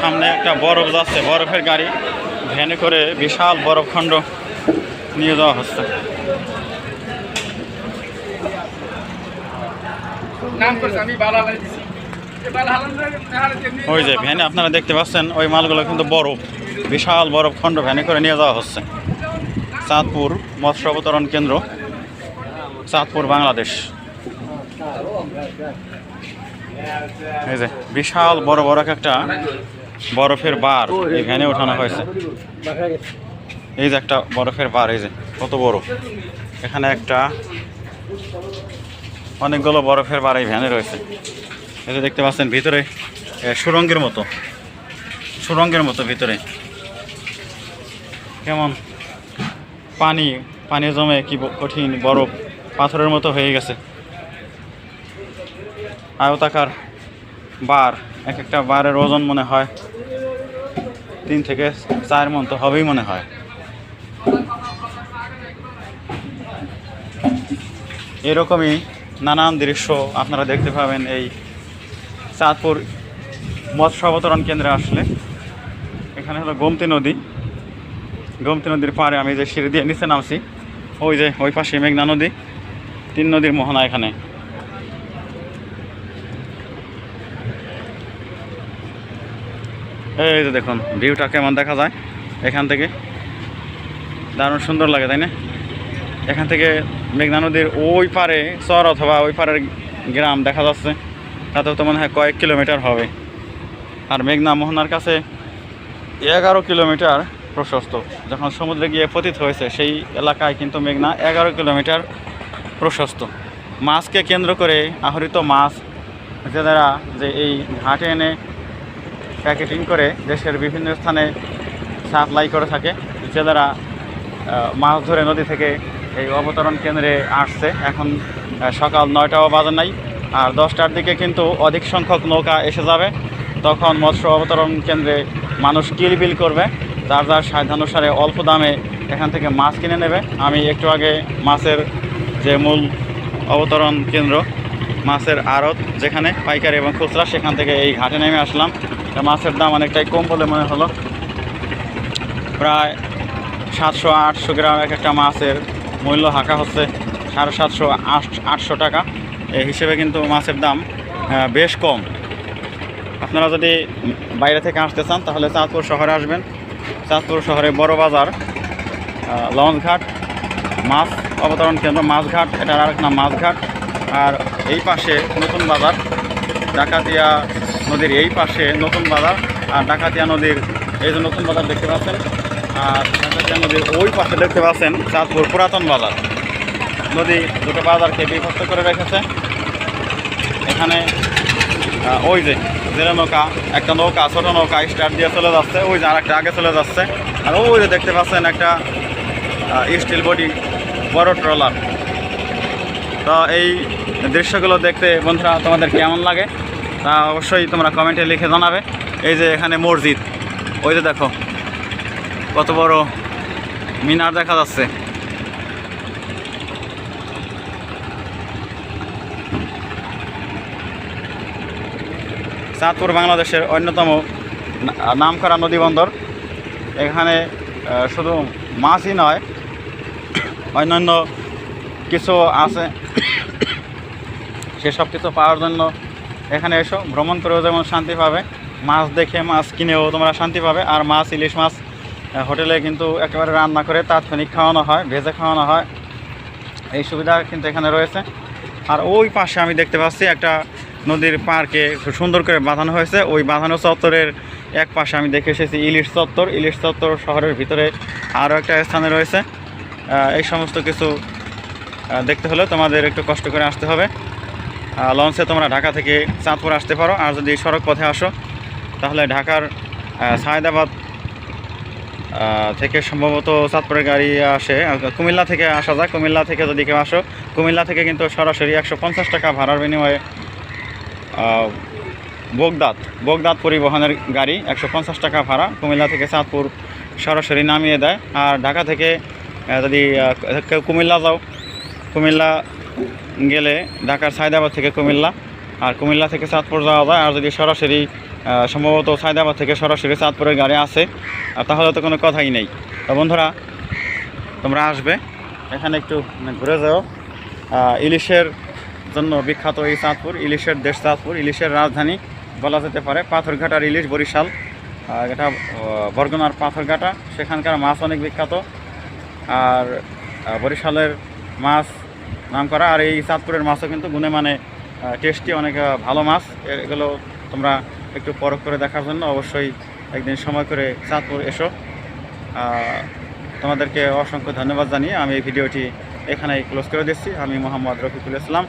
সামনে একটা বরফ যাচ্ছে বরফের গাড়ি। ভ্যানে করে বিশাল বরফ খণ্ড নিয়ে যাওয়া হচ্ছে। ওই যে ভ্যানে আপনারা দেখতে পাচ্ছেন ওই মালগুলো কিন্তু বরফ। বিশাল বরফ খণ্ড ভ্যানে করে নিয়ে যাওয়া হচ্ছে। চাঁদপুর মৎস্য অবতরণ কেন্দ্র চাঁদপুর বাংলাদেশ। এই যে বিশাল বড় বড় একটা বরফের বার এই ভ্যানে হয়েছে। এই যে একটা বরফের বার, এই যে কত বড়। এখানে একটা অনেকগুলো বরফের বার এই ভ্যানে রয়েছে। এই যে দেখতে পাচ্ছেন ভিতরে সুরঙ্গের মতো। সুরঙ্গের মতো ভিতরে। কেমন পানি পানি জমে কি কঠিন বরফ পাথরের মতো হয়ে গেছে। আয়তাকার বার এক একটা বারের ওজন মনে হয়। তিন থেকে চার মন তো হবেই মনে হয়। এরকমই নানান দৃশ্য আপনারা দেখতে পাবেন এই চাঁদপুর মৎস্য অবতরণ কেন্দ্রে আসলে। এখানে হলো গোমতী নদী। গোমতী নদীর পাড়ে আমি যে সিঁড়ি দিয়ে নিচে নামছি, ওই যে ওই পাশে মেঘনা নদী। তিন নদীর মোহনা এখানে। এই যে দেখুন ভিউটা কেমন দেখা যায় এখান থেকে? দারুণ সুন্দর লাগে, তাই না? এখান থেকে মেঘনা নদীর ওই পারে চর অথবা ওই পারের গ্রাম দেখা যাচ্ছে। তাতেও তো মনে হয় কয়েক কিলোমিটার হবে। আর মেঘনা মোহনার কাছে এগারো কিলোমিটার প্রশস্ত। যখন সমুদ্রে গিয়ে পতিত হয়েছে, সেই এলাকায় কিন্তু মেঘনা এগারো কিলোমিটার প্রশস্ত। মাছকে কেন্দ্র করে আহরিত মাছ যারা যে এই ঘাটে এনে প্যাকেটিং করে দেশের বিভিন্ন স্থানে সাপ্লাই করে থাকে যারা মাছ ধরে নদী থেকে এই অবতরণ কেন্দ্রে আসছে। এখন সকাল নয়টাও বাজে নাই, আর দশটার দিকে কিন্তু অধিক সংখ্যক নৌকা এসে যাবে। তখন মৎস্য অবতরণ কেন্দ্রে মানুষ কিলবিল করবে, যার যার সাধ্যানুসারে অল্প দামে এখান থেকে মাছ কিনে নেবে। আমি একটু আগে মাছের যে মূল অবতরণ কেন্দ্র মাছের আড়ত যেখানে পাইকারি এবং খুচরা সেখান থেকে এই ঘাটে নেমে আসলাম। মাছের দাম অনেকটাই কম বলে মনে হলো। প্রায় সাতশো আটশো গ্রাম এক একটা মাছের মূল্য হাঁকা হচ্ছে সাড়ে সাতশো আট আটশো টাকা। এই হিসেবে কিন্তু মাছের দাম বেশ কম। আপনারা যদি বাইরে থেকে আসতে চান তাহলে চাঁদপুর শহরে আসবেন। চাঁদপুর শহরে বড় বাজার আহ, লঞ্চ ঘাট মাছ অবতরণ কেন্দ্র মাছঘাট এটার আরেক নাম মাছঘাট। আর এই পাশে নতুন বাজার, ডাকাতিয়া নদীর এই পাশে নতুন বাজার আর ডাকাতিয়া নদীর এই যে নতুন বাজার দেখতে পাচ্ছেন, আর ডাকাতিয়া নদীর ওই পাশে দেখতে পাচ্ছেন চাঁদপুর পুরাতন বাজার। নদী দুটো বাজারকে বিভক্ত করে রেখেছে। এখানে ওই যে জেলে নৌকা, একটা নৌকা, ছোটো নৌকা স্টার্ট দিয়ে চলে যাচ্ছে, ওই যে আরেকটা আগে চলে যাচ্ছে। আর ওই যে দেখতে পাচ্ছেন একটা স্টিল বডি বড় ট্রলার। তো এই দৃশ্যগুলো দেখতে বন্ধুরা, তোমাদের কেমন লাগে? তা অবশ্যই তোমরা কমেন্টে লিখে জানাবে। এই যে এখানে মসজিদ, ওই যে দেখো, কত বড় মিনার দেখা যাচ্ছে। চাঁদপুর বাংলাদেশের অন্যতম নামকরা নদী বন্দর। এখানে শুধু মাছই নয়, অন্যান্য কিছু আছে। সেসব কিছু পাওয়ার জন্য এখানে এসো, ভ্রমণ করেও যেমন শান্তি পাবে, মাছ দেখে মাছ কিনেও তোমরা শান্তি পাবে, আর মাছ, ইলিশ মাছ হোটেলে কিন্তু একেবারে রান্না করে তাৎক্ষণিক খাওয়ানো হয়, ভেজে খাওয়ানো হয়। এই সুবিধা কিন্তু এখানে রয়েছে। আর ওই পাশে আমি দেখতে পাচ্ছি একটা নদীর পার্কে সুন্দর করে বাঁধানো হয়েছে। ওই বাঁধানো চত্বরের এক পাশে আমি দেখে এসেছি ইলিশ চত্বর। ইলিশ চত্বর শহরের ভিতরে আরও একটা স্থানে রয়েছে। এই সমস্ত কিছু দেখতে হলে তোমাদের একটু কষ্ট করে আসতে হবে। লঞ্চে তোমরা ঢাকা থেকে চাঁদপুর আসতে পারো আর যদি সড়ক পথে আসো তাহলে ঢাকার সায়দাবাদ থেকে সম্ভবত চাঁদপুরের গাড়ি আসে। কুমিল্লা থেকে আসা যায় কুমিল্লা থেকে যদি কেউ আসো কুমিল্লা থেকে কিন্তু সরাসরি একশো পঞ্চাশ টাকা ভাড়ার বিনিময়ে আহ, বগদাদ বগদাদ পরিবহনের গাড়ি একশো পঞ্চাশ টাকা ভাড়া কুমিল্লা থেকে চাঁদপুর সরাসরি নামিয়ে দেয়। আর ঢাকা থেকে যদি কেউ কুমিল্লা যাও কুমিল্লা গেলে ঢাকার সায়দাবাদ থেকে কুমিল্লা, আর কুমিল্লা থেকে চাঁদপুর যাওয়া যায়। আর যদি সরাসরি সম্ভবত সায়দাবাদ থেকে সরাসরি চাঁদপুরের গাড়ি আসে আর তাহলে তো কোনো কথাই নেই। তো বন্ধুরা, তোমরা আসবে, এখানে একটু ঘুরে যাও। ইলিশের জন্য বিখ্যাত এই চাঁদপুর, ইলিশের দেশ চাঁদপুর, ইলিশের রাজধানী বলা যেতে পারে। পাথরঘাটার ইলিশ বরিশাল এটা বরগুনার পাথরঘাটা। সেখানকার মাছ অনেক বিখ্যাত। আর বরিশালের মাছ নাম করা। আর এই চাঁদপুরের মাছও কিন্তু গুণে মানে টেস্টি অনেক ভালো মাছ। এগুলো তোমরা একটু পরখ করে দেখার জন্য অবশ্যই একদিন সময় করে চাঁদপুর এসো। তোমাদেরকে অসংখ্য ধন্যবাদ জানিয়ে আমি এই ভিডিওটি এখানেই ক্লোজ করে দিচ্ছি। আমি মোহাম্মদ রফিকুল ইসলাম।